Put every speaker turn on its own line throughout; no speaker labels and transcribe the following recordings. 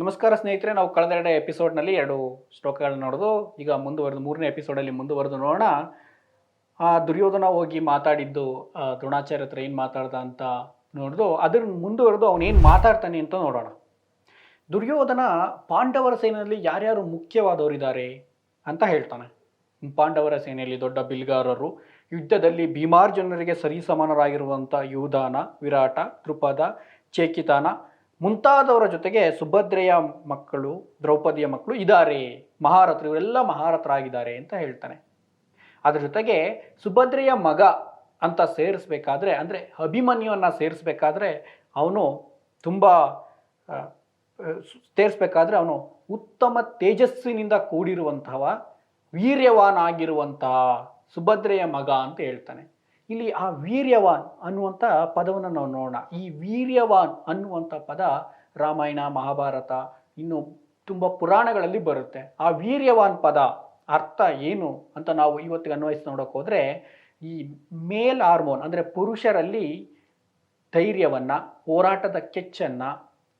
ನಮಸ್ಕಾರ ಸ್ನೇಹಿತರೆ, ನಾವು ಕಳೆದ ಎರಡು ಎಪಿಸೋಡ್ನಲ್ಲಿ ಎರಡು ಶ್ಲೋಕಗಳನ್ನ ನೋಡೋದು, ಈಗ ಮುಂದುವರೆದು ಮೂರನೇ ಎಪಿಸೋಡಲ್ಲಿ ಮುಂದುವರೆದು ನೋಡೋಣ. ಆ ದುರ್ಯೋಧನ ಹೋಗಿ ಮಾತಾಡಿದ್ದು ದ್ರೋಣಾಚಾರ್ಯ ಹತ್ರ ಏನು ಮಾತಾಡ್ದ ಅಂತ ನೋಡಿದು, ಅದ್ರ ಮುಂದುವರೆದು ಅವನೇನು ಮಾತಾಡ್ತಾನೆ ಅಂತ ನೋಡೋಣ. ದುರ್ಯೋಧನ ಪಾಂಡವರ ಸೇನೆಯಲ್ಲಿ ಯಾರ್ಯಾರು ಮುಖ್ಯವಾದವರಿದ್ದಾರೆ ಅಂತ ಹೇಳ್ತಾನೆ. ಪಾಂಡವರ ಸೇನೆಯಲ್ಲಿ ದೊಡ್ಡ ಬಿಲ್ಗಾರರು, ಯುದ್ಧದಲ್ಲಿ ಭೀಮಾರ್ಜುನರಿಗೆ ಸರಿಸಮಾನರಾಗಿರುವಂಥ ಯೋಧಾನ, ವಿರಾಟ, ದ್ರುಪದ, ಚೇಕಿತಾನ ಮುಂತಾದವರ ಜೊತೆಗೆ ಸುಭದ್ರೆಯ ಮಕ್ಕಳು, ದ್ರೌಪದಿಯ ಮಕ್ಕಳು ಇದ್ದಾರೆ. ಮಹಾರಥರು, ಇವರೆಲ್ಲ ಮಹಾರಥರಾಗಿದ್ದಾರೆ ಅಂತ ಹೇಳ್ತಾನೆ. ಅದರ ಜೊತೆಗೆ ಸುಭದ್ರೆಯ ಮಗ ಅಂತ ಸೇರಿಸ್ಬೇಕಾದ್ರೆ, ಅಂದರೆ ಅಭಿಮನ್ಯುವನ್ನು ಸೇರಿಸ್ಬೇಕಾದ್ರೆ ಅವನು ತುಂಬ ಸೇರಿಸ್ಬೇಕಾದ್ರೆ ಅವನು ಉತ್ತಮ ತೇಜಸ್ಸಿನಿಂದ ಕೂಡಿರುವಂತಹ ವೀರ್ಯವಾನಾಗಿರುವಂತಹ ಸುಭದ್ರೆಯ ಮಗ ಅಂತ ಹೇಳ್ತಾನೆ. ಇಲ್ಲಿ ಆ ವೀರ್ಯವಾನ್ ಅನ್ನುವಂಥ ಪದವನ್ನು ನಾವು ನೋಡೋಣ. ಈ ವೀರ್ಯವಾನ್ ಅನ್ನುವಂಥ ಪದ ರಾಮಾಯಣ, ಮಹಾಭಾರತ ಇನ್ನು ತುಂಬ ಪುರಾಣಗಳಲ್ಲಿ ಬರುತ್ತೆ. ಆ ವೀರ್ಯವಾನ್ ಪದ ಅರ್ಥ ಏನು ಅಂತ ನಾವು ಇವತ್ತಿಗೆ ಅನ್ವಯಿಸಿ ನೋಡೋಕೆ ಹೋದರೆ, ಈ ಮೇಲ್ ಹಾರ್ಮೋನ್ ಅಂದರೆ ಪುರುಷರಲ್ಲಿ ಧೈರ್ಯವನ್ನು, ಹೋರಾಟದ ಕೆಚ್ಚನ್ನು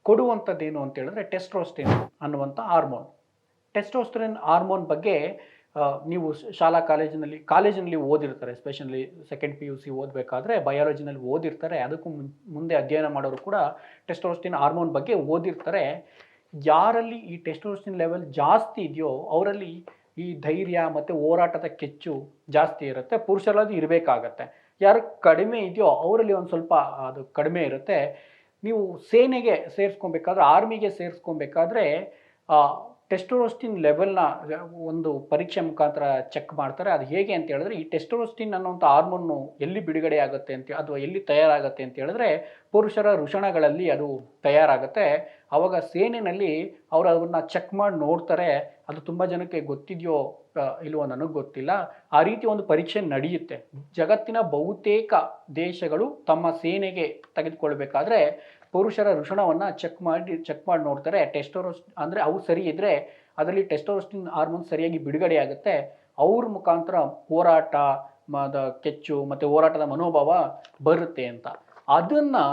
ಕೊಡುವಂಥದ್ದೇನು ಅಂತ ಹೇಳಿದ್ರೆ ಟೆಸ್ಟ್ರೋಸ್ಟಿನ್ ಅನ್ನುವಂಥ ಹಾರ್ಮೋನ್. ಟೆಸ್ಟ್ರೋಸ್ಟಿನ್ ಹಾರ್ಮೋನ್ ಬಗ್ಗೆ ನೀವು ಶಾಲಾ ಕಾಲೇಜಿನಲ್ಲಿ ಕಾಲೇಜಿನಲ್ಲಿ ಓದಿರ್ತಾರೆ especially second P U C ಓದಬೇಕಾದ್ರೆ ಬಯಾಲಜಿನಲ್ಲಿ ಓದಿರ್ತಾರೆ. ಅದಕ್ಕೂ ಮುಂದೆ ಅಧ್ಯಯನ ಮಾಡೋರು ಕೂಡ ಟೆಸ್ಟೋಸ್ಟಿನ್ ಹಾರ್ಮೋನ್ ಬಗ್ಗೆ ಓದಿರ್ತಾರೆ. ಯಾರಲ್ಲಿ ಈ ಟೆಸ್ಟೋಸ್ಟಿನ್ ಲೆವೆಲ್ ಜಾಸ್ತಿ ಇದೆಯೋ ಅವರಲ್ಲಿ ಈ ಧೈರ್ಯ ಮತ್ತು ಹೋರಾಟದ ಕೆಚ್ಚು ಜಾಸ್ತಿ ಇರುತ್ತೆ. ಪುರುಷರಲ್ಲಿ ಇರಬೇಕಾಗತ್ತೆ. ಯಾರು ಕಡಿಮೆ ಇದೆಯೋ ಅವರಲ್ಲಿ ಒಂದು ಸ್ವಲ್ಪ ಅದು ಕಡಿಮೆ ಇರುತ್ತೆ. ನೀವು ಸೇನೆಗೆ ಸೇರಿಸ್ಕೊಬೇಕಾದ್ರೆ ಆರ್ಮಿಗೆ ಸೇರಿಸ್ಕೊಬೇಕಾದ್ರೆ ಟೆಸ್ಟೋರೋಸ್ಟಿನ್ ಲೆವೆಲ್ನ ಒಂದು ಪರೀಕ್ಷೆ ಮುಖಾಂತರ ಚೆಕ್ ಮಾಡ್ತಾರೆ. ಅದು ಹೇಗೆ ಅಂತ ಹೇಳಿದ್ರೆ, ಈ ಟೆಸ್ಟೋರೋಸ್ಟಿನ್ ಅನ್ನೋಂಥ ಹಾರ್ಮೋನ್ನು ಎಲ್ಲಿ ಬಿಡುಗಡೆ ಆಗುತ್ತೆ ಅಂತ, ಅಥವಾ ಎಲ್ಲಿ ತಯಾರಾಗುತ್ತೆ ಅಂತ ಹೇಳಿದ್ರೆ, ಪುರುಷರ ಋಷಣಗಳಲ್ಲಿ ಅದು ತಯಾರಾಗುತ್ತೆ. ಆವಾಗ ಸೇನೆಯಲ್ಲಿ ಅವರು ಅದನ್ನು ಚೆಕ್ ಮಾಡಿ ನೋಡ್ತಾರೆ. ಅದು ತುಂಬ ಜನಕ್ಕೆ ಗೊತ್ತಿದೆಯೋ ಇಲ್ಲವೋ ನನಗೆ ಗೊತ್ತಿಲ್ಲ. ಆ ರೀತಿ ಒಂದು ಪರೀಕ್ಷೆ ನಡೆಯುತ್ತೆ. ಜಗತ್ತಿನ ಬಹುತೇಕ ದೇಶಗಳು ತಮ್ಮ ಸೇನೆಗೆ ತೆಗೆದುಕೊಳ್ಬೇಕಾದ್ರೆ ಪುರುಷರ ಋಷಣವನ್ನು ಚೆಕ್ ಮಾಡಿ ಚೆಕ್ ಮಾಡಿ ನೋಡ್ತಾರೆ. ಟೆಸ್ಟೋರೋಸ್ ಅಂದರೆ ಅವು ಸರಿ ಇದ್ದರೆ ಅದರಲ್ಲಿ ಟೆಸ್ಟೋರೋಸ್ಟಿನ್ ಹಾರ್ಮೋನ್ ಸರಿಯಾಗಿ ಬಿಡುಗಡೆ ಆಗುತ್ತೆ. ಅವ್ರ ಮುಖಾಂತರ ಹೋರಾಟ ಕೆಚ್ಚು ಮತ್ತು ಹೋರಾಟದ ಮನೋಭಾವ ಬರುತ್ತೆ ಅಂತ. ಅದನ್ನು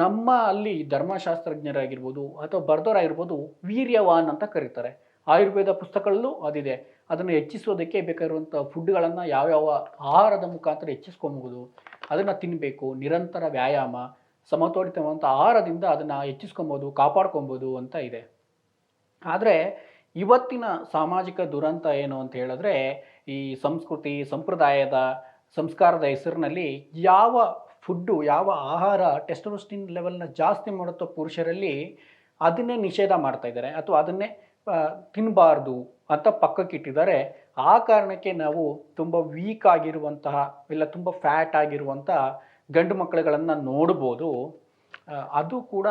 ನಮ್ಮ ಅಲ್ಲಿ ಧರ್ಮಶಾಸ್ತ್ರಜ್ಞರಾಗಿರ್ಬೋದು ಅಥವಾ ಬರ್ದವರಾಗಿರ್ಬೋದು ವೀರ್ಯವಾನ್ ಅಂತ ಕರೀತಾರೆ. ಆಯುರ್ವೇದ ಪುಸ್ತಕಗಳಲ್ಲೂ ಅದಿದೆ. ಅದನ್ನು ಹೆಚ್ಚಿಸೋದಕ್ಕೆ ಬೇಕಾಗಿರುವಂಥ ಫುಡ್ಗಳನ್ನು ಯಾವ್ಯಾವ ಆಹಾರದ ಮುಖಾಂತರ ಹೆಚ್ಚಿಸ್ಕೊಬಹುದು, ಅದನ್ನು ತಿನ್ನಬೇಕು ನಿರಂತರ ವ್ಯಾಯಾಮ ಸಮತೋಲಿತವಂಥ ಆಹಾರದಿಂದ ಅದನ್ನು ಹೆಚ್ಚಿಸ್ಕೊಬೋದು, ಕಾಪಾಡ್ಕೊಬೋದು ಅಂತ ಇದೆ. ಆದರೆ ಇವತ್ತಿನ ಸಾಮಾಜಿಕ ದುರಂತ ಏನು ಅಂತ ಹೇಳಿದ್ರೆ, ಈ ಸಂಸ್ಕೃತಿ, ಸಂಪ್ರದಾಯದ, ಸಂಸ್ಕಾರದ ಹೆಸರಿನಲ್ಲಿ ಯಾವ ಫುಡ್ಡು, ಯಾವ ಆಹಾರ ಟೆಸ್ಟೋಸ್ಟಿನ್ ಲೆವೆಲ್ನ ಜಾಸ್ತಿ ಮಾಡುತ್ತೋ ಪುರುಷರಲ್ಲಿ ಅದನ್ನೇ ನಿಷೇಧ ಮಾಡ್ತಾ ಇದ್ದಾರೆ. ಅಥವಾ ಅದನ್ನೇ ತಿನ್ನಬಾರ್ದು ಅಂತ ಪಕ್ಕಕ್ಕಿಟ್ಟಿದ್ದಾರೆ ಆ ಕಾರಣಕ್ಕೆ ನಾವು ತುಂಬ ವೀಕ್ ಆಗಿರುವಂತಹ, ಇಲ್ಲ ತುಂಬ ಫ್ಯಾಟ್ ಆಗಿರುವಂಥ ಗಂಡು ಮಕ್ಕಳುಗಳನ್ನು ನೋಡ್ಬೋದು. ಅದು ಕೂಡ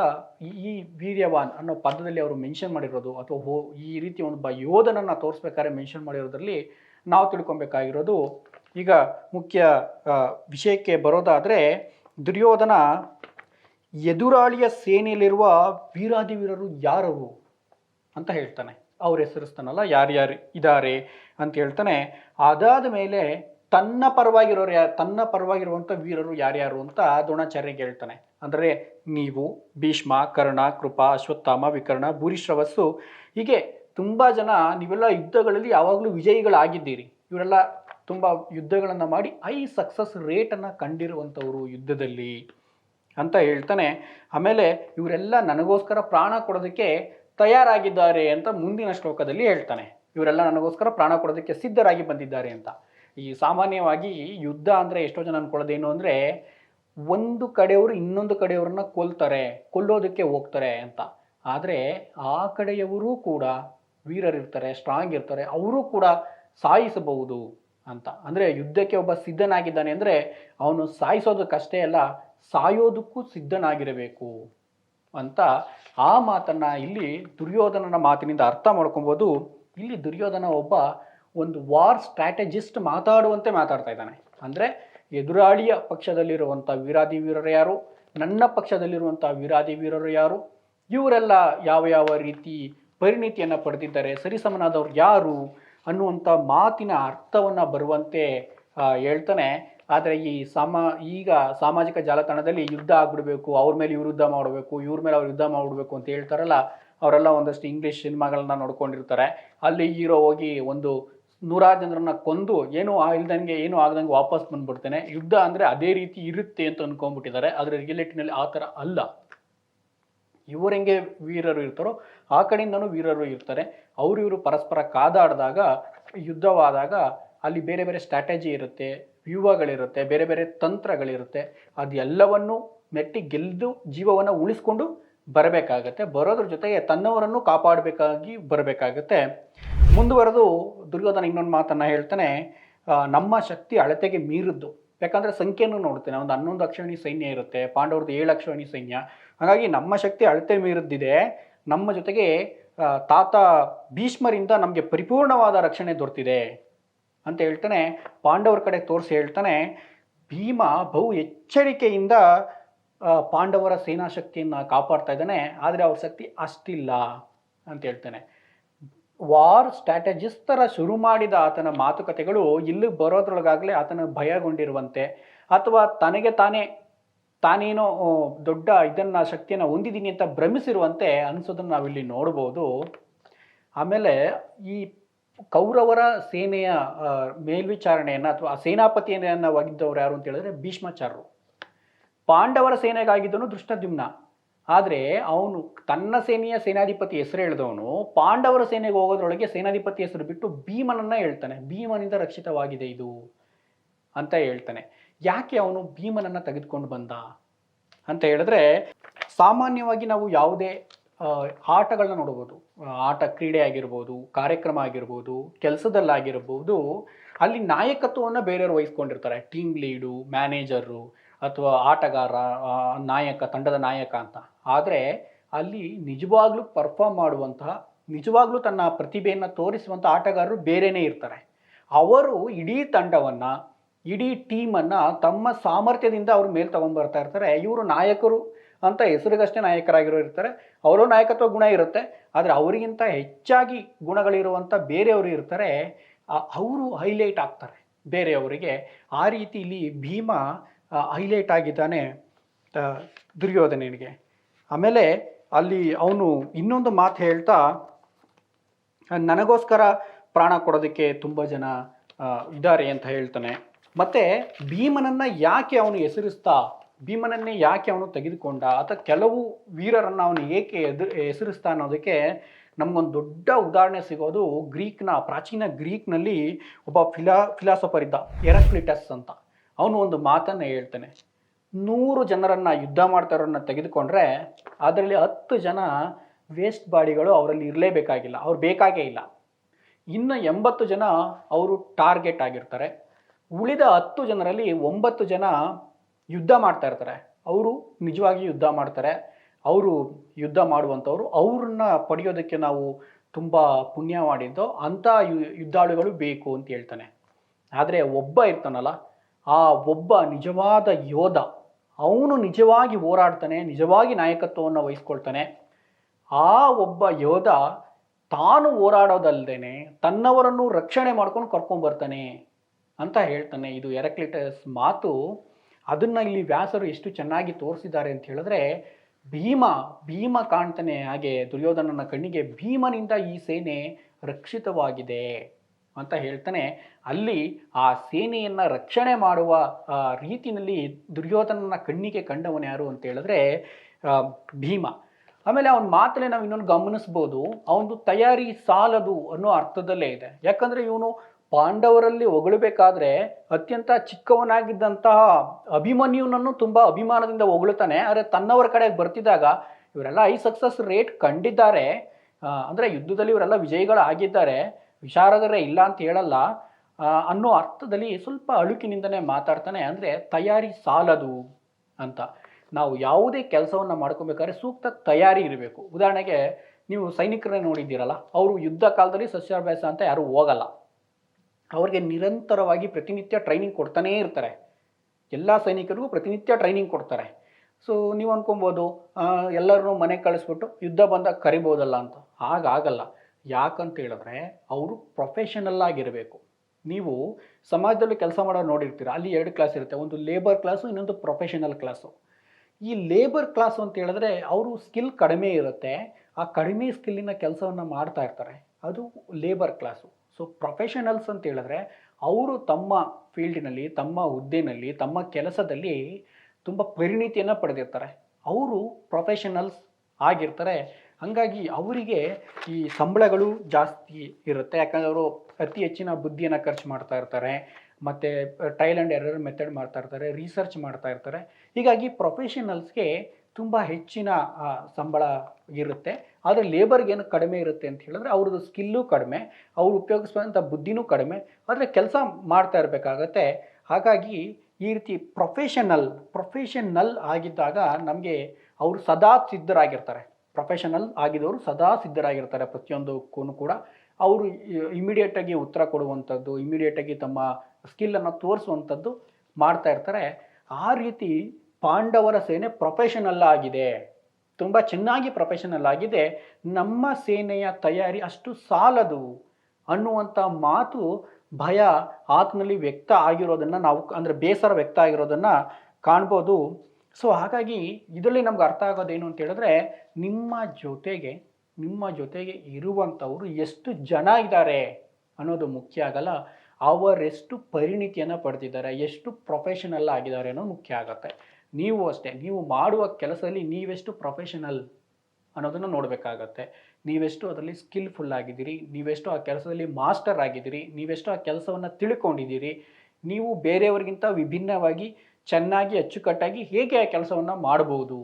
ಈ ವೀರ್ಯವಾನ್ ಅನ್ನೋ ಪದದಲ್ಲಿ ಅವರು ಮೆನ್ಷನ್ ಮಾಡಿರೋದು ಅಥವಾ ಹೋ, ಈ ರೀತಿ ಒಬ್ಬ ಯೋಧನನ್ನು ತೋರಿಸ್ಬೇಕಾದ್ರೆ ಮೆನ್ಷನ್ ಮಾಡಿರೋದ್ರಲ್ಲಿ ನಾವು ತಿಳ್ಕೊಬೇಕಾಗಿರೋದು. ಈಗ ಮುಖ್ಯ ವಿಷಯಕ್ಕೆ ಬರೋದಾದರೆ ದುರ್ಯೋಧನ ಎದುರಾಳಿಯ ಸೇನೆಯಲ್ಲಿರುವ ವೀರಾದಿವೀರರು ಯಾರವರು ಅಂತ ಹೇಳ್ತಾನೆ. ಅವ್ರು ಹೆಸರಿಸ್ತಾನಲ್ಲ, ಯಾರ್ಯಾರು ಇದ್ದಾರೆ ಅಂತ ಹೇಳ್ತಾನೆ. ಅದಾದ ಮೇಲೆ ತನ್ನ ಪರವಾಗಿರೋರು ಯಾ, ತನ್ನ ಪರವಾಗಿರುವಂಥ ವೀರರು ಯಾರ್ಯಾರು ಅಂತ ದ್ರೋಣಾಚಾರ್ಯಗೆ ಹೇಳ್ತಾನೆ. ಅಂದರೆ ನೀವು, ಭೀಷ್ಮ, ಕರ್ಣ, ಕೃಪಾ, ಅಶ್ವತ್ಥಾಮ, ವಿಕರ್ಣ ಭೂರಿಶ್ರವಸ್ಸು ಹೀಗೆ ತುಂಬ ಜನ ನೀವೆಲ್ಲ ಯುದ್ಧಗಳಲ್ಲಿ ಯಾವಾಗಲೂ ವಿಜಯಿಗಳಾಗಿದ್ದೀರಿ. ಇವರೆಲ್ಲ ತುಂಬ ಯುದ್ಧಗಳನ್ನು ಮಾಡಿ ಐ ಸಕ್ಸಸ್ ರೇಟನ್ನು ಕಂಡಿರುವಂಥವರು ಯುದ್ಧದಲ್ಲಿ ಅಂತ ಹೇಳ್ತಾನೆ. ಆಮೇಲೆ ಇವರೆಲ್ಲ ನನಗೋಸ್ಕರ ಪ್ರಾಣ ಕೊಡೋದಕ್ಕೆ ತಯಾರಾಗಿದ್ದಾರೆ ಅಂತ ಮುಂದಿನ ಶ್ಲೋಕದಲ್ಲಿ ಹೇಳ್ತಾನೆ. ಇವರೆಲ್ಲ ನನಗೋಸ್ಕರ ಪ್ರಾಣ ಕೊಡೋದಕ್ಕೆ ಸಿದ್ಧರಾಗಿ ಬಂದಿದ್ದಾರೆ ಅಂತ. ಈ ಸಾಮಾನ್ಯವಾಗಿ ಯುದ್ಧ ಅಂದರೆ ಎಷ್ಟೋ ಜನ ಅನ್ಕೊಳ್ಳೋದೇನು ಅಂದರೆ ಒಂದು ಕಡೆಯವರು ಇನ್ನೊಂದು ಕಡೆಯವ್ರನ್ನ ಕೊಲ್ತಾರೆ, ಕೊಲ್ಲೋದಕ್ಕೆ ಹೋಗ್ತಾರೆ ಅಂತ. ಆದರೆ ಆ ಕಡೆಯವರು ಕೂಡ ವೀರರಿರ್ತಾರೆ ಸ್ಟ್ರಾಂಗ್ ಇರ್ತಾರೆ, ಅವರು ಕೂಡ ಸಾಯಿಸಬಹುದು ಅಂತ. ಅಂದರೆ ಯುದ್ಧಕ್ಕೆ ಒಬ್ಬ ಸಿದ್ಧನಾಗಿದ್ದಾನೆ ಅಂದರೆ ಅವನು ಸಾಯಿಸೋದಕ್ಕಷ್ಟೇ ಅಲ್ಲ, ಸಾಯೋದಕ್ಕೂ ಸಿದ್ಧನಾಗಿರಬೇಕು ಅಂತ ಆ ಮಾತನ್ನ ಇಲ್ಲಿ ದುರ್ಯೋಧನನ ಮಾತಿನಿಂದ ಅರ್ಥ ಮಾಡ್ಕೊಬೋದು. ಇಲ್ಲಿ ದುರ್ಯೋಧನ ಒಬ್ಬ ಒಂದು ವಾರ್ ಸ್ಟ್ರಾಟಜಿಸ್ಟ್ ಮಾತಾಡುವಂತೆ ಮಾತಾಡ್ತಾ ಇದ್ದಾನೆ. ಅಂದರೆ ಎದುರಾಳಿಯ ಪಕ್ಷದಲ್ಲಿರುವಂಥ ವೀರಾದಿ ವೀರರು ಯಾರು? ನನ್ನ ಪಕ್ಷದಲ್ಲಿರುವಂಥ ವೀರಾದಿ ವೀರರು ಯಾರು? ಇವರೆಲ್ಲ ಯಾವ ಯಾವ ರೀತಿ ಪರಿಣಿತಿಯನ್ನು ಪಡೆದಿದ್ದಾರೆ? ಸರಿಸಮನಾದವ್ರು ಯಾರು? ಅನ್ನುವಂಥ ಮಾತಿನ ಅರ್ಥವನ್ನು ಬರುವಂತೆ ಹೇಳ್ತಾನೆ. ಆದರೆ ಈ ಸಮ, ಈಗ ಸಾಮಾಜಿಕ ಜಾಲತಾಣದಲ್ಲಿ ಯುದ್ಧ ಆಗ್ಬಿಡ್ಬೇಕು, ಅವ್ರ ಮೇಲೆ ಇವ್ರ ಯುದ್ಧ ಮಾಡಬೇಕು, ಇವ್ರ ಮೇಲೆ ಅವ್ರು ಯುದ್ಧ ಮಾಡಿಬಿಡ್ಬೇಕು ಅಂತ ಹೇಳ್ತಾರಲ್ಲ, ಅವರೆಲ್ಲ ಒಂದಷ್ಟು ಇಂಗ್ಲೀಷ್ ಸಿನಿಮಾಗಳನ್ನ ನೋಡ್ಕೊಂಡಿರ್ತಾರೆ. ಅಲ್ಲಿ ಹೀರೋ ಹೋಗಿ ಒಂದು ನೂರಾರು ಜನರನ್ನ ಕೊಂದು ಏನು ಇಲ್ದಂಗೆ ಏನು ಆಗದಂಗೆ ವಾಪಸ್ ಬಂದ್ಬಿಡ್ತೇನೆ. ಯುದ್ಧ ಅಂದರೆ ಅದೇ ರೀತಿ ಇರುತ್ತೆ ಅಂತ ಅನ್ಕೊಂಡ್ಬಿಟ್ಟಿದ್ದಾರೆ. ಆದರೆ ರಿಯಲಿಟಿನಲ್ಲಿ ಆ ಥರ ಅಲ್ಲ. ಇವರು ಹೆಂಗೆ ವೀರರು ಇರ್ತಾರೋ, ಆ ಕಡೆಯಿಂದನೂ ವೀರರು ಇರ್ತಾರೆ. ಅವರು ಇವರು ಪರಸ್ಪರ ಕಾದಾಡಿದಾಗ, ಯುದ್ಧವಾದಾಗ ಅಲ್ಲಿ ಬೇರೆ ಬೇರೆ ಸ್ಟ್ರಾಟಜಿ ಇರುತ್ತೆ, ವ್ಯೂಹಗಳಿರುತ್ತೆ, ಬೇರೆ ಬೇರೆ ತಂತ್ರಗಳಿರುತ್ತೆ. ಅದೆಲ್ಲವನ್ನು ಮೆಟ್ಟಿ ಗೆದ್ದು ಜೀವವನ್ನು ಉಳಿಸ್ಕೊಂಡು ಬರಬೇಕಾಗತ್ತೆ. ಬರೋದ್ರ ಜೊತೆಗೆ ತನ್ನವರನ್ನು ಕಾಪಾಡಬೇಕಾಗಿ ಬರಬೇಕಾಗತ್ತೆ. ಮುಂದುವರೆದು ದುರ್ಯೋಧನ ಇನ್ನೊಂದು ಮಾತನ್ನು ಹೇಳ್ತಾನೆ. ನಮ್ಮ ಶಕ್ತಿ ಅಳತೆಗೆ ಮೀರಿದ್ದು. ಯಾಕಂದರೆ ಸಂಖ್ಯೆಯನ್ನು ನೋಡ್ತೇನೆ. ಒಂದು ಹನ್ನೊಂದು ಅಕ್ಷರಣಿ ಸೈನ್ಯ ಇರುತ್ತೆ, ಪಾಂಡವರದ್ದು ಏಳು ಅಕ್ಷರಣಿ ಸೈನ್ಯ. ಹಾಗಾಗಿ ನಮ್ಮ ಶಕ್ತಿ ಅಳತೆ ಮೀರಿದ್ದಿದೆ. ನಮ್ಮ ಜೊತೆಗೆ ತಾತ ಭೀಷ್ಮರಿಂದ ನಮಗೆ ಪರಿಪೂರ್ಣವಾದ ರಕ್ಷಣೆ ದೊರೆತಿದೆ ಅಂತ ಹೇಳ್ತಾನೆ. ಪಾಂಡವರ ಕಡೆ ತೋರಿಸಿ ಹೇಳ್ತಾನೆ. ಭೀಮ ಬಹು ಎಚ್ಚರಿಕೆಯಿಂದ ಪಾಂಡವರ ಸೇನಾ ಶಕ್ತಿಯನ್ನು ಕಾಪಾಡ್ತಾ ಇದ್ದಾನೆ. ಆದರೆ ಅವ್ರ ಶಕ್ತಿ ಅಷ್ಟಿಲ್ಲ ಅಂತ ಹೇಳ್ತಾನೆ. ವಾರ್ ಸ್ಟ್ರಾಟಜಿಸ್ಟ್ ಥರ ಶುರು ಮಾಡಿದ ಆತನ ಮಾತುಕತೆಗಳು ಇಲ್ಲಿಗೆ ಬರೋದ್ರೊಳಗಾಗಲೇ ಆತನ ಭಯಗೊಂಡಿರುವಂತೆ. ಅಥವಾ ತನಗೆ ತಾನೇ, ತಾನೇನೋ ದೊಡ್ಡ ಇದನ್ನು, ಶಕ್ತಿಯನ್ನು ಹೊಂದಿದ್ದೀನಿ ಅಂತ ಭ್ರಮಿಸಿರುವಂತೆ ಅನಿಸೋದನ್ನು ನಾವಿಲ್ಲಿ ನೋಡ್ಬೋದು. ಆಮೇಲೆ ಈ ಕೌರವರ ಸೇನೆಯ ಮೇಲ್ವಿಚಾರಣೆಯನ್ನು ಅಥವಾ ಸೇನಾಪತಿಯನ್ನು ಒಗಿದ್ದವ್ರು ಯಾರು ಅಂತ ಹೇಳಿದ್ರೆ ಭೀಷ್ಮಾಚಾರ್ಯರು. ಪಾಂಡವರ ಸೇನೆಗಾಗಿದ್ದನು ದೃಷ್ಟದ್ಯುಮ್ನ ಆದರೆ ಅವನು ತನ್ನ ಸೇನೆಯ ಸೇನಾಧಿಪತಿ ಹೆಸರು ಹೇಳಿದವನು, ಪಾಂಡವರ ಸೇನೆಗೆ ಹೋಗೋದ್ರೊಳಗೆ ಸೇನಾಧಿಪತಿ ಹೆಸರು ಬಿಟ್ಟು ಭೀಮನನ್ನ ಹೇಳ್ತಾನೆ. ಭೀಮನಿಂದ ರಕ್ಷಿತವಾಗಿದೆ ಇದು ಅಂತ ಹೇಳ್ತಾನೆ. ಯಾಕೆ ಅವನು ಭೀಮನನ್ನ ತೆಗೆದುಕೊಂಡು ಬಂದ ಅಂತ ಹೇಳಿದ್ರೆ, ಸಾಮಾನ್ಯವಾಗಿ ನಾವು ಯಾವುದೇ ಆಟಗಳನ್ನ ನೋಡ್ಬೋದು ಆಟ ಕ್ರೀಡೆ ಆಗಿರ್ಬೋದು, ಕಾರ್ಯಕ್ರಮ ಆಗಿರ್ಬೋದು, ಕೆಲಸದಲ್ಲಾಗಿರ್ಬೋದು, ಅಲ್ಲಿ ನಾಯಕತ್ವವನ್ನು ಬೇರೆಯವರು ವಹಿಸ್ಕೊಂಡಿರ್ತಾರೆ. ಟೀಮ್ ಲೀಡು, ಮ್ಯಾನೇಜರು ಅಥವಾ ಆಟಗಾರ ನಾಯಕ, ತಂಡದ ನಾಯಕ ಅಂತ. ಆದರೆ ಅಲ್ಲಿ ನಿಜವಾಗ್ಲೂ ಪರ್ಫಾರ್ಮ್ ಮಾಡುವಂತಹ, ನಿಜವಾಗ್ಲೂ ತನ್ನ ಪ್ರತಿಭೆಯನ್ನು ತೋರಿಸುವಂಥ ಆಟಗಾರರು ಬೇರೆಯೇ ಇರ್ತಾರೆ. ಅವರು ಇಡೀ ತಂಡವನ್ನು, ಇಡೀ ಟೀಮನ್ನು ತಮ್ಮ ಸಾಮರ್ಥ್ಯದಿಂದ ಅವ್ರ ಮೇಲೆ ತೊಗೊಂಡ್ಬರ್ತಾ ಇರ್ತಾರೆ. ಇವರು ನಾಯಕರು ಅಂತ ಹೆಸರಿಗಷ್ಟೇ ನಾಯಕರಾಗಿರೋ ಇರ್ತಾರೆ. ಅವರು ನಾಯಕತ್ವ ಗುಣ ಇರುತ್ತೆ. ಆದರೆ ಅವರಿಗಿಂತ ಹೆಚ್ಚಾಗಿ ಗುಣಗಳಿರುವಂಥ ಬೇರೆಯವರು ಇರ್ತಾರೆ. ಅವರು ಹೈಲೈಟ್ ಆಗ್ತಾರೆ ಬೇರೆಯವರಿಗೆ. ಆ ರೀತಿ ಇಲ್ಲಿ ಭೀಮ ಹೈಲೈಟ್ ಆಗಿದ್ದಾನೆ ದುರ್ಯೋಧನನಿಗೆ. ಆಮೇಲೆ ಅಲ್ಲಿ ಅವನು ಇನ್ನೊಂದು ಮಾತು ಹೇಳ್ತಾ, ನನಗೋಸ್ಕರ ಪ್ರಾಣ ಕೊಡೋದಕ್ಕೆ ತುಂಬ ಜನ ಇದ್ದಾರೆ ಅಂತ ಹೇಳ್ತಾನೆ. ಮತ್ತೆ ಭೀಮನನ್ನ ಯಾಕೆ ಅವನು ಹೆಸರಿಸ್ತಾ, ಭೀಮನನ್ನೇ ಯಾಕೆ ಅವನು ತೆಗೆದುಕೊಂಡ ಅಥವಾ ಕೆಲವು ವೀರರನ್ನು ಅವನು ಏಕೆ ಎದು, ಹೆಸರಿಸ್ತಾ ಅನ್ನೋದಕ್ಕೆ ನಮಗೊಂದು ದೊಡ್ಡ ಉದಾಹರಣೆ ಸಿಗೋದು ಗ್ರೀಕ್ನ, ಪ್ರಾಚೀನ ಗ್ರೀಕ್ನಲ್ಲಿ ಒಬ್ಬ ಫಿಲಾ, ಫಿಲಾಸಫರ್ ಇದ್ದ ಎರಕ್ಲಿಟಸ್ ಅಂತ. ಅವನು ಒಂದು ಮಾತನ್ನು ಹೇಳ್ತಾನೆ. ನೂರು ಜನರನ್ನು ಯುದ್ಧ ಮಾಡ್ತಾರನ್ನ ತೆಗೆದುಕೊಂಡ್ರೆ ಅದರಲ್ಲಿ ಹತ್ತು ಜನ ವೇಸ್ಟ್ ಬಾಡಿಗಳು ಅವರಲ್ಲಿ ಇರಲೇಬೇಕಾಗಿಲ್ಲ, ಅವ್ರು ಬೇಕಾಗೇ ಇಲ್ಲ. ಇನ್ನು ಎಂಬತ್ತು ಜನ ಅವರು ಟಾರ್ಗೆಟ್ ಆಗಿರ್ತಾರೆ. ಉಳಿದ ಹತ್ತು ಜನರಲ್ಲಿ ಒಂಬತ್ತು ಜನ ಯುದ್ಧ ಮಾಡ್ತಾ ಇರ್ತಾರೆ. ಅವರು ನಿಜವಾಗಿ ಯುದ್ಧ ಮಾಡ್ತಾರೆ. ಅವರು ಯುದ್ಧ ಮಾಡುವಂಥವ್ರು, ಅವ್ರನ್ನ ಪಡೆಯೋದಕ್ಕೆ ನಾವು ತುಂಬ ಪುಣ್ಯ ಮಾಡಿದ್ದು ಅಂಥ ಯುದ್ಧಾಳುಗಳು ಬೇಕು ಅಂತ ಹೇಳ್ತಾನೆ. ಆದರೆ ಒಬ್ಬ ಇರ್ತಾನಲ್ಲ, ಆ ಒಬ್ಬ ನಿಜವಾದ ಯೋಧ. ಅವನು ನಿಜವಾಗಿ ಹೋರಾಡ್ತಾನೆ, ನಿಜವಾಗಿ ನಾಯಕತ್ವವನ್ನು ವಹಿಸ್ಕೊಳ್ತಾನೆ. ಆ ಒಬ್ಬ ಯೋಧ ತಾನು ಹೋರಾಡೋದಲ್ಲದೇ ತನ್ನವರನ್ನು ರಕ್ಷಣೆ ಮಾಡ್ಕೊಂಡು ಕರ್ಕೊಂಡ್ಬರ್ತಾನೆ ಅಂತ ಹೇಳ್ತಾನೆ. ಇದು ಎರಕ್ಲಿಟಸ್ ಮಾತು. ಅದನ್ನು ಇಲ್ಲಿ ವ್ಯಾಸರು ಎಷ್ಟು ಚೆನ್ನಾಗಿ ತೋರಿಸಿದ್ದಾರೆ ಅಂತ ಹೇಳಿದ್ರೆ, ಭೀಮ ಭೀಮ ಕಾಣ್ತಾನೆ ಹಾಗೆ ದುರ್ಯೋಧನನ ಕಣ್ಣಿಗೆ. ಭೀಮನಿಂದ ಈ ಸೇನೆ ರಕ್ಷಿತವಾಗಿದೆ. ಅಂತ ಹೇಳ್ತಾನೆ, ಅಲ್ಲಿ ಆ ಸೇನೆಯನ್ನು ರಕ್ಷಣೆ ಮಾಡುವ ರೀತಿಯಲ್ಲಿ ದುರ್ಯೋಧನನ ಕಣ್ಣಿಗೆ ಕಂಡವನು ಯಾರು ಅಂತ ಹೇಳಿದ್ರೆ ಭೀಮ. ಆಮೇಲೆ ಅವನ ಮಾತಲ್ಲೇ ನಾವು ಇನ್ನೊಂದು ಗಮನಿಸ್ಬೋದು ಅವನು ತಯಾರಿ ಸಾಲದು ಅನ್ನೋ ಅರ್ಥದಲ್ಲೇ ಇದೆ. ಯಾಕಂದರೆ ಇವನು ಪಾಂಡವರಲ್ಲಿ ಹೊಗಳಬೇಕಾದ್ರೆ ಅತ್ಯಂತ ಚಿಕ್ಕವನಾಗಿದ್ದಂತಹ ಅಭಿಮನ್ಯುನನ್ನು ತುಂಬ ಅಭಿಮಾನದಿಂದ ಹೊಗಳುತ್ತಾನೆ ಆದರೆ ತನ್ನವರ ಕಡೆಗೆ ಬರ್ತಿದ್ದಾಗ ಇವರೆಲ್ಲ ಐ ಸಕ್ಸಸ್ ರೇಟ್ ಕಂಡಿದ್ದಾರೆ. ಅಂದ್ರೆ ಯುದ್ಧದಲ್ಲಿ ಇವರೆಲ್ಲ ವಿಜಯಿಗಳಾಗಿದ್ದಾರೆ. ವಿಶಾರದರೇ ಇಲ್ಲ ಅಂತ ಹೇಳಲ್ಲ ಅನ್ನೋ ಅರ್ಥದಲ್ಲಿ ಸ್ವಲ್ಪ ಅಳುಕಿನಿಂದನೇ ಮಾತಾಡ್ತಾನೆ. ಅಂದರೆ ತಯಾರಿ ಸಾಲದು ಅಂತ. ನಾವು ಯಾವುದೇ ಕೆಲಸವನ್ನು ಮಾಡ್ಕೋಬೇಕಾದ್ರೆ ಸೂಕ್ತ ತಯಾರಿ ಇರಬೇಕು. ಉದಾಹರಣೆಗೆ ನೀವು ಸೈನಿಕರನ್ನ ನೋಡಿದ್ದೀರಲ್ಲ, ಅವರು ಯುದ್ಧ ಕಾಲದಲ್ಲಿ ಸಸ್ಯಾಭ್ಯಾಸ ಅಂತ ಯಾರು ಹೋಗಲ್ಲ. ಅವರಿಗೆ ನಿರಂತರವಾಗಿ ಪ್ರತಿನಿತ್ಯ ಟ್ರೈನಿಂಗ್ ಕೊಡ್ತಾನೇ ಇರ್ತಾರೆ. ಎಲ್ಲ ಸೈನಿಕರಿಗೂ ಪ್ರತಿನಿತ್ಯ ಟ್ರೈನಿಂಗ್ ಕೊಡ್ತಾರೆ. ಸೊ ನೀವು ಅಂದ್ಕೊಬೋದು ಎಲ್ಲರನ್ನೂ ಮನೆಗೆ ಕಳಿಸ್ಬಿಟ್ಟು ಯುದ್ಧ ಬಂದಾಗ ಕರಿಬೋದಲ್ಲ ಅಂತ. ಹಾಗಾಗಲ್ಲ. ಯಾಕಂತ ಹೇಳಿದ್ರೆ ಅವರು ಪ್ರೊಫೆಷನಲ್ ಆಗಿರಬೇಕು. ನೀವು ಸಮಾಜದಲ್ಲಿ ಕೆಲಸ ಮಾಡೋ ನೋಡಿರ್ತೀರ, ಅಲ್ಲಿ ಎರಡು ಕ್ಲಾಸ್ ಇರುತ್ತೆ, ಒಂದು ಲೇಬರ್ ಕ್ಲಾಸು ಇನ್ನೊಂದು ಪ್ರೊಫೆಷನಲ್ ಕ್ಲಾಸು ಈ ಲೇಬರ್ ಕ್ಲಾಸ್ ಅಂತ ಹೇಳಿದ್ರೆ ಅವರು ಸ್ಕಿಲ್ ಕಡಿಮೆ ಇರುತ್ತೆ, ಆ ಕಡಿಮೆ ಸ್ಕಿಲ್ಲಿನ ಕೆಲಸವನ್ನು ಮಾಡ್ತಾ ಇರ್ತಾರೆ. ಅದು ಲೇಬರ್ ಕ್ಲಾಸು ಸೊ ಪ್ರೊಫೆಷನಲ್ಸ್ ಅಂತ ಹೇಳಿದ್ರೆ ಅವರು ತಮ್ಮ ಫೀಲ್ಡಿನಲ್ಲಿ ತಮ್ಮ ಹುದ್ದೆನಲ್ಲಿ, ತಮ್ಮ ಕೆಲಸದಲ್ಲಿ ತುಂಬ ಪರಿಣಿತಿಯನ್ನು ಪಡೆದಿರ್ತಾರೆ. ಅವರು ಪ್ರೊಫೆಷನಲ್ಸ್ ಆಗಿರ್ತಾರೆ. ಹಂಗಾಗಿ ಅವರಿಗೆ ಈ ಸಂಬಳಗಳು ಜಾಸ್ತಿ ಇರುತ್ತೆ. ಯಾಕಂದರೆ ಅವರು ಅತಿ ಹೆಚ್ಚಿನ ಬುದ್ಧಿಯನ್ನು ಖರ್ಚು ಮಾಡ್ತಾ ಇರ್ತಾರೆ, ಮತ್ತು ಟೈಲ್ ಆ್ಯಂಡ್ ಎರರ್ ಮೆಥಡ್ ಮಾಡ್ತಾ ಇರ್ತಾರೆ ರಿಸರ್ಚ್ ಮಾಡ್ತಾ ಇರ್ತಾರೆ. ಹೀಗಾಗಿ ಪ್ರೊಫೆಷನಲ್ಸ್ಗೆ ತುಂಬ ಹೆಚ್ಚಿನ ಸಂಬಳ ಇರುತ್ತೆ. ಆದರೆ ಲೇಬರ್ಗೆ ಏನು ಕಡಿಮೆ ಇರುತ್ತೆ ಅಂತ ಹೇಳಿದ್ರೆ ಅವ್ರದ್ದು ಸ್ಕಿಲ್ಲು ಕಡಿಮೆ, ಅವ್ರು ಉಪಯೋಗಿಸುವಂಥ ಬುದ್ಧಿನೂ ಕಡಿಮೆ. ಆದರೆ ಕೆಲಸ ಮಾಡ್ತಾ ಇರಬೇಕಾಗತ್ತೆ. ಹಾಗಾಗಿ ಈ ರೀತಿ ಪ್ರೊಫೆಷನಲ್ ಪ್ರೊಫೆಷನಲ್ ಆಗಿದ್ದಾಗ ನಮಗೆ ಅವರು ಸದಾ ಸಿದ್ಧರಾಗಿರ್ತಾರೆ. ಪ್ರೊಫೆಷನಲ್ ಆಗಿದವರು ಸದಾ ಸಿದ್ಧರಾಗಿರ್ತಾರೆ ಪ್ರತಿಯೊಂದಕ್ಕೂ ಕೂಡ. ಅವರು ಇಮಿಡಿಯೇಟಾಗಿ ಉತ್ತರ ಕೊಡುವಂಥದ್ದು ಇಮಿಡಿಯೇಟಾಗಿ ತಮ್ಮ ಸ್ಕಿಲ್ಲನ್ನು ತೋರಿಸುವಂಥದ್ದು ಮಾಡ್ತಾ ಇರ್ತಾರೆ. ಆ ರೀತಿ ಪಾಂಡವರ ಸೇನೆ ಪ್ರೊಫೆಷನಲ್ ಆಗಿದೆ. ತುಂಬ ಚೆನ್ನಾಗಿ ಪ್ರೊಫೆಷನಲ್ ಆಗಿದೆ. ನಮ್ಮ ಸೇನೆಯ ತಯಾರಿ ಅಷ್ಟು ಸಾಲದು ಅನ್ನುವಂಥ ಮಾತು ಭಯ ಆತನಲ್ಲಿ ವ್ಯಕ್ತ ಆಗಿರೋದನ್ನು ನಾವು ಅಂದರೆ ಬೇಸರ ವ್ಯಕ್ತ ಆಗಿರೋದನ್ನು ಕಾಣ್ಬೋದು. ಸೊ ಹಾಗಾಗಿ ಇದರಲ್ಲಿ ನಮ್ಗೆ ಅರ್ಥ ಆಗೋದೇನು ಅಂತ ಹೇಳಿದ್ರೆ, ನಿಮ್ಮ ಜೊತೆಗೆ ನಿಮ್ಮ ಜೊತೆಗೆ ಇರುವಂಥವರು ಎಷ್ಟು ಜನ ಇದ್ದಾರೆ ಅನ್ನೋದು ಮುಖ್ಯ ಆಗಲ್ಲ. ಅವರೆಷ್ಟು ಪರಿಣಿತಿಯನ್ನು ಪಡೆದಿದ್ದಾರೆ, ಎಷ್ಟು ಪ್ರೊಫೆಷನಲ್ ಆಗಿದ್ದಾರೆ ಅನ್ನೋದು ಮುಖ್ಯ ಆಗುತ್ತೆ. ನೀವು ಅಷ್ಟೇ, ನೀವು ಮಾಡುವ ಕೆಲಸದಲ್ಲಿ ನೀವೆಷ್ಟು ಪ್ರೊಫೆಷನಲ್ ಅನ್ನೋದನ್ನು ನೋಡಬೇಕಾಗತ್ತೆ. ನೀವೆಷ್ಟು ಅದರಲ್ಲಿ ಸ್ಕಿಲ್ಫುಲ್ ಆಗಿದ್ದೀರಿ, ನೀವೆಷ್ಟು ಆ ಕೆಲಸದಲ್ಲಿ ಮಾಸ್ಟರ್ ಆಗಿದ್ದೀರಿ, ನೀವೆಷ್ಟು ಆ ಕೆಲಸವನ್ನು ತಿಳ್ಕೊಂಡಿದ್ದೀರಿ, ನೀವು ಬೇರೆಯವರಿಗಿಂತ ವಿಭಿನ್ನವಾಗಿ ಚೆನ್ನಾಗಿ ಅಚ್ಚುಕಟ್ಟಾಗಿ ಹೇಗೆ ಆ ಕೆಲಸವನ್ನು ಮಾಡ್ಬೋದು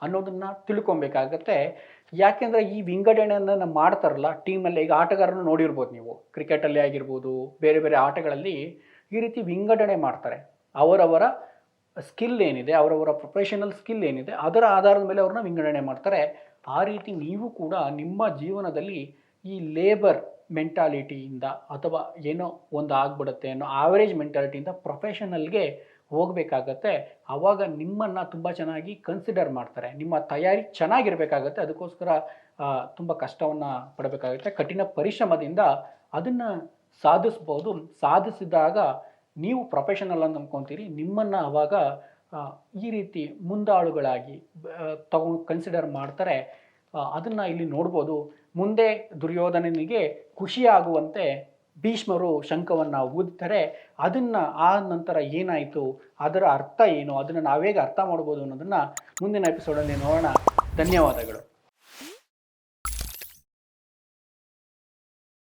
ಅನ್ನೋದನ್ನು ತಿಳ್ಕೊಬೇಕಾಗತ್ತೆ. ಯಾಕೆಂದರೆ ಈ ವಿಂಗಡಣೆಯನ್ನು ಮಾಡ್ತಾರಲ್ಲ, ಟೀಮಲ್ಲಿ ಈಗ ಆಟಗಾರನ ನೋಡಿರ್ಬೋದು ನೀವು. ಕ್ರಿಕೆಟಲ್ಲಿ ಆಗಿರ್ಬೋದು, ಬೇರೆ ಬೇರೆ ಆಟಗಳಲ್ಲಿ ಈ ರೀತಿ ವಿಂಗಡಣೆ ಮಾಡ್ತಾರೆ. ಅವರವರ ಸ್ಕಿಲ್ ಏನಿದೆ, ಅವರವರ ಪ್ರೊಫೆಷನಲ್ ಸ್ಕಿಲ್ ಏನಿದೆ, ಅದರ ಆಧಾರದ ಮೇಲೆ ಅವ್ರನ್ನ ವಿಂಗಡಣೆ ಮಾಡ್ತಾರೆ. ಆ ರೀತಿ ನೀವು ಕೂಡ ನಿಮ್ಮ ಜೀವನದಲ್ಲಿ ಈ ಲೇಬರ್ ಮೆಂಟಾಲಿಟಿಯಿಂದ ಅಥವಾ ಏನೋ ಒಂದು ಆಗ್ಬಿಡುತ್ತೆ ಅನ್ನೋ ಆವರೇಜ್ ಮೆಂಟಾಲಿಟಿಯಿಂದ ಪ್ರೊಫೆಷನಲ್ಗೆ ಹೋಗಬೇಕಾಗತ್ತೆ. ಆವಾಗ ನಿಮ್ಮನ್ನು ತುಂಬ ಚೆನ್ನಾಗಿ ಕನ್ಸಿಡರ್ ಮಾಡ್ತಾರೆ. ನಿಮ್ಮ ತಯಾರಿ ಚೆನ್ನಾಗಿರಬೇಕಾಗತ್ತೆ. ಅದಕ್ಕೋಸ್ಕರ ತುಂಬ ಕಷ್ಟವನ್ನು ಪಡಬೇಕಾಗುತ್ತೆ. ಕಠಿಣ ಪರಿಶ್ರಮದಿಂದ ಅದನ್ನು ಸಾಧಿಸ್ಬೋದು. ಸಾಧಿಸಿದಾಗ ನೀವು ಪ್ರೊಫೆಷನಲ್ ಅಂತ ಅಂದ್ಕೊತೀರಿ ನಿಮ್ಮನ್ನು ಅವಾಗ ಈ ರೀತಿ ಮುಂದಾಳುಗಳಾಗಿ ತಗೊಂಡು ಕನ್ಸಿಡರ್ ಮಾಡ್ತಾರೆ. ಅದನ್ನು ಇಲ್ಲಿ ನೋಡ್ಬೋದು. ಮುಂದೆ ದುರ್ಯೋಧನನಿಗೆ ಖುಷಿಯಾಗುವಂತೆ ಭೀಷ್ಮರು ಶಂಖವನ್ನು ಊದ್ತಾರೆ, ಅದನ್ನು ಆ ನಂತರ ಏನಾಯಿತು, ಅದರ ಅರ್ಥ ಏನು, ಅದನ್ನು ನಾವೇಗೆ ಅರ್ಥ ಮಾಡ್ಬೋದು ಅನ್ನೋದನ್ನು ಮುಂದಿನ ಎಪಿಸೋಡಲ್ಲಿ ನೋಡೋಣ. ಧನ್ಯವಾದಗಳು.